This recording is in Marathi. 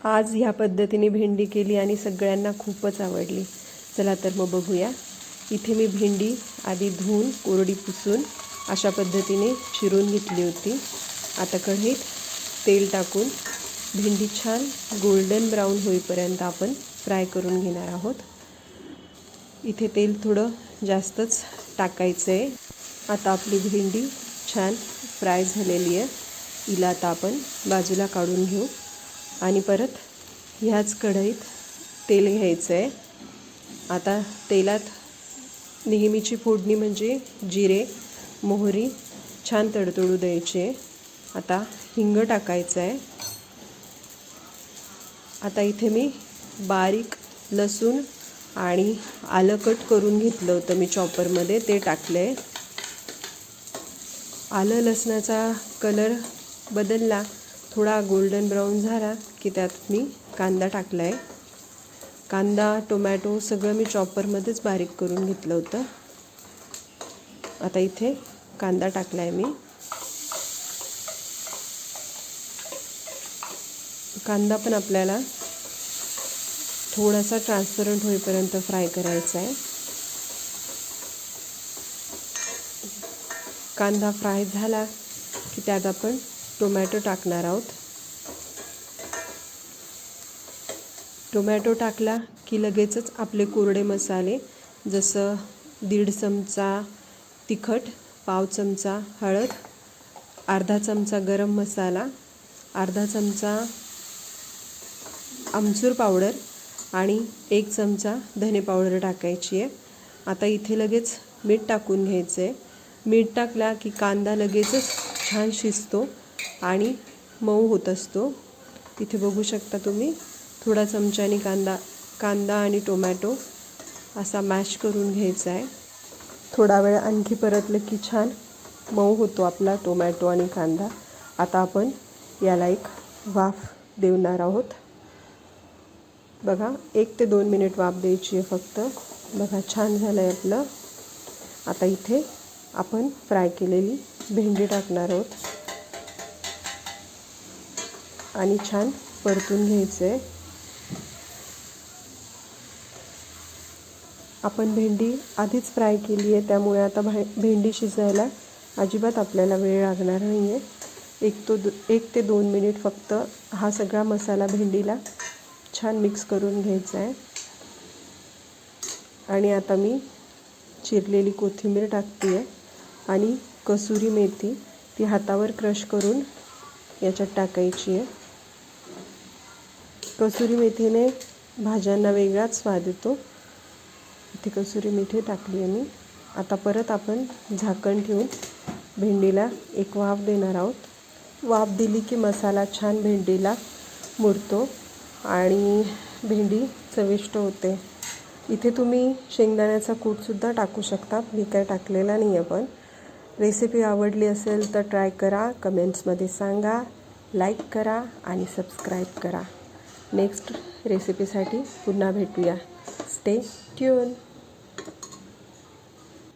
आज ह्या पद्धतीने भेंडी केली आणि सगळ्यांना खूपच आवडली. चला तर मग बघूया. इथे मी भेंडी आधी धुवून कोरडी पुसून अशा पद्धतीने चिरून घेतली होती. आता कढईत तेल टाकून भेंडी छान गोल्डन ब्राऊन होईपर्यंत आपण फ्राय करून घेणार आहोत. इथे तेल थोडं जास्तच टाकायचं आहे आता आपली भेंडी छान फ्राय झालेली आहे. हिला आता आपण बाजूला काढून घेऊ. आणि परत ह्याच कढईत तेल घ्यायचं आहे आता तेलात नेहमीची फोडणी म्हणजे जिरे मोहरी छान तडतडू द्यायची. आहे आता हिंग टाकायचं आहे आता इथे मी बारीक लसूण आणि आलं कट करून घेतलं होतं मी चॉपरमध्ये ते टाकलं आहे आलं लसणाचा कलर बदलला थोडा गोल्डन ब्राऊन झाला की त्यात मी कांदा टाकला आहे कांदा टोमॅटो सगळं मी चॉपरमध्येच बारीक करून घेतलं होतं. आता इथे कांदा टाकला आहे मी. कांदा पण आपल्याला थोडासा ट्रान्सपरंट होईपर्यंत फ्राय करायचा आहे कांदा फ्राय झाला की त्यात आपण टोमॅटो टाकणार आहोत. टोमॅटो टाकला की लगेचच आपले कोरडे मसाले जसं दीड चमचा तिखट पाव चमचा हळद अर्धा चमचा गरम मसाला अर्धा चमचा आमचूर पावडर आणि एक चमचा धने पावडर टाकायची आहे. आता इथे लगेच मीठ टाकून घ्यायचं आहे मीठ टाकला की कांदा लगेचच छान शिजतो. आणि मऊ होत असतो. इथे बघू शकता तुम्ही थोडा चमच्याने कांदा कांदा आणि टोमॅटो असा मॅश करून घ्यायचा आहे. थोडा वेळ आणखी परतलं की छान मऊ होतो आपला टोमॅटो आणि कांदा. आता आपण याला एक वाफ देणार आहोत. बघा एक ते दोन मिनिट वाफ द्यायची आहे फक्त. बघा छान झालं आहे आपलं. आता इथे आपण फ्राय केलेली भेंडी टाकणार आहोत. आणि छान परतून घ्यायचं आहे आपण भेंडी आधीच फ्राय केली आहे त्यामुळे आता भा भेंडी शिजायला अजिबात आपल्याला वेळ लागणार नाही आहे एक तो दो एक ते दोन मिनिट फक्त हा सगळा मसाला भेंडीला छान मिक्स करून घ्यायचा आहे आणि आता मी चिरलेली कोथिंबीर टाकते आहे आणि कसुरी मेथी ती हातावर क्रश करून याच्यात टाकायची आहे. कसुरी मेथीने भाज्यांना वेगळाच स्वाद येतो. इथे कसुरी मेथी टाकली आहे मी. आता परत आपण झाकण ठेवून भेंडीला एक वाफ देणार आहोत. वाफ दिली की मसाला छान भेंडीला मुरतो आणि भेंडी चविष्ट होते. इथे तुम्ही शेंगदाण्याचा कूटसुद्धा टाकू शकता. मी काय टाकलेला नाही आहे पण. रेसिपी आवडली असेल तर ट्राय करा कमेंट्समध्ये सांगा लाईक करा आणि सबस्क्राईब करा. नेक्स्ट रेसिपीसाठी पुन्हा भेटूया. Stay tune